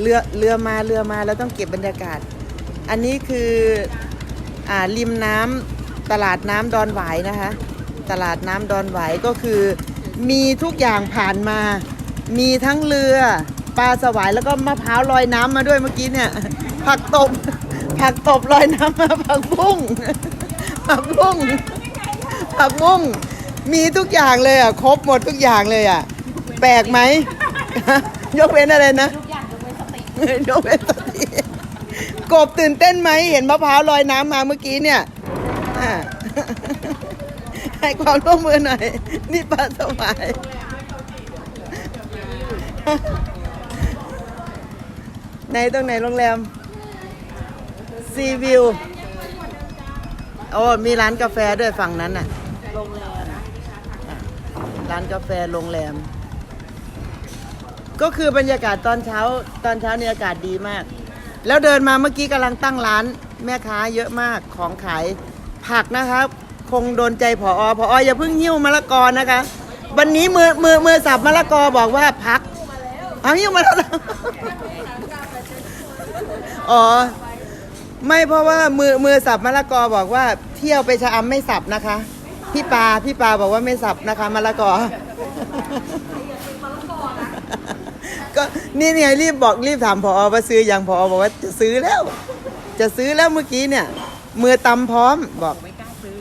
เรือเรือมาเรือมาแล้วต้องเก็บบรรยากาศ อันนี้คืออ่าริมน้ำตลาดน้ำดอนหวายนะคะ ตลาดน้ำดอนหวายก็คือ มีทุกอย่างผ่านมา มีทั้งเรือปลาสวายแล้วก็มะพร้าวลอยน้ำมาด้วยเมื่อกี้เนี่ย ผักตบ ผักตบลอยน้ำมาผักบุ้งผักบุ้งผักบุ้งมีทุกอย่างเลยอะ ครบหมดทุกอย่างเลยอะ แปลกไหม ยกเว้นอะไรนะ ทุกอย่างยกเว้นติยกเว้กบตื่นเต้นไหมเห็นมะพร้าวลอยน้ำมาเมื่อกี้เนี่ยอ่าให้ความร่วมมือหน่อย นี่ปลาสวายในตรงไหนโรงแรมซีวิวโอ้มีร้านกาแฟด้วยฝั่งนั้นน่ะร้านกาแฟโรงแรม ก็คือบรรยากาศตอนเช้าตอนเช้าเนี่ยอากาศดีมาก แล้วเดินมาเมื่อกี้กำลังตั้งร้าน แม่ค้าเยอะมากของขายผักนะครับ คงโดนใจผอผออย่าเพิ่งหิ้วมะละกอนะคะ วันนี้มือมือมือสับมะละกอบอกว่าพักเอาหิ้วมาแล้วออ๋อไม่เพราะว่ามือมือสับมะละกอบอกว่าเที่ยวไปชะอำไม่สับนะคะ พี่ปาพี่ปาบอกว่าไม่สับนะคะมะละกอ ก็นี่ไงรีบบอกรีบถามพอว่าซื้ออยังพอบอกว่าจะซื้อแล้ว จะซื้อแล้วเมื่อกี้เนี่ย มือตำพร้อมบอก ไม่กล้าซื้อ